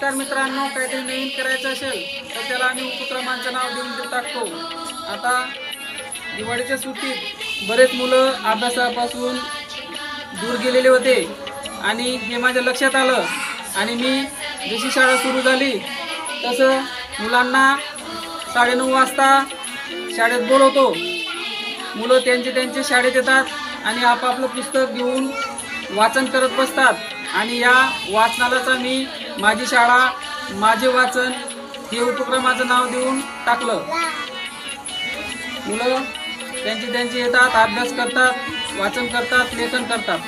नमस्कार मित्रांनो काहीतरी नवीन करायचं असेल तर त्याला आम्ही उपक्रमांचं नाव देऊन टाकतो. आता दिवाळीच्या सुट्टीत बरेच मुलं अभ्यासापासून दूर गेलेले होते आणि हे माझ्या लक्षात आलं आणि मी जशी शाळा सुरू झाली तसं मुलांना साडेनऊ वाजता शाळेत बोलवतो. मुलं त्यांचे त्यांचे शाळेत येतात आणि आपापलं पुस्तक घेऊन वाचन करत बसतात. आणि या वाचनालयाचा मी माझी शाळा माझे वाचन हे उपक्रमाचं नाव देऊन टाकलं. मुलं त्यांचे त्यांचे येतात अभ्यास करतात वाचन करतात लेखन करतात.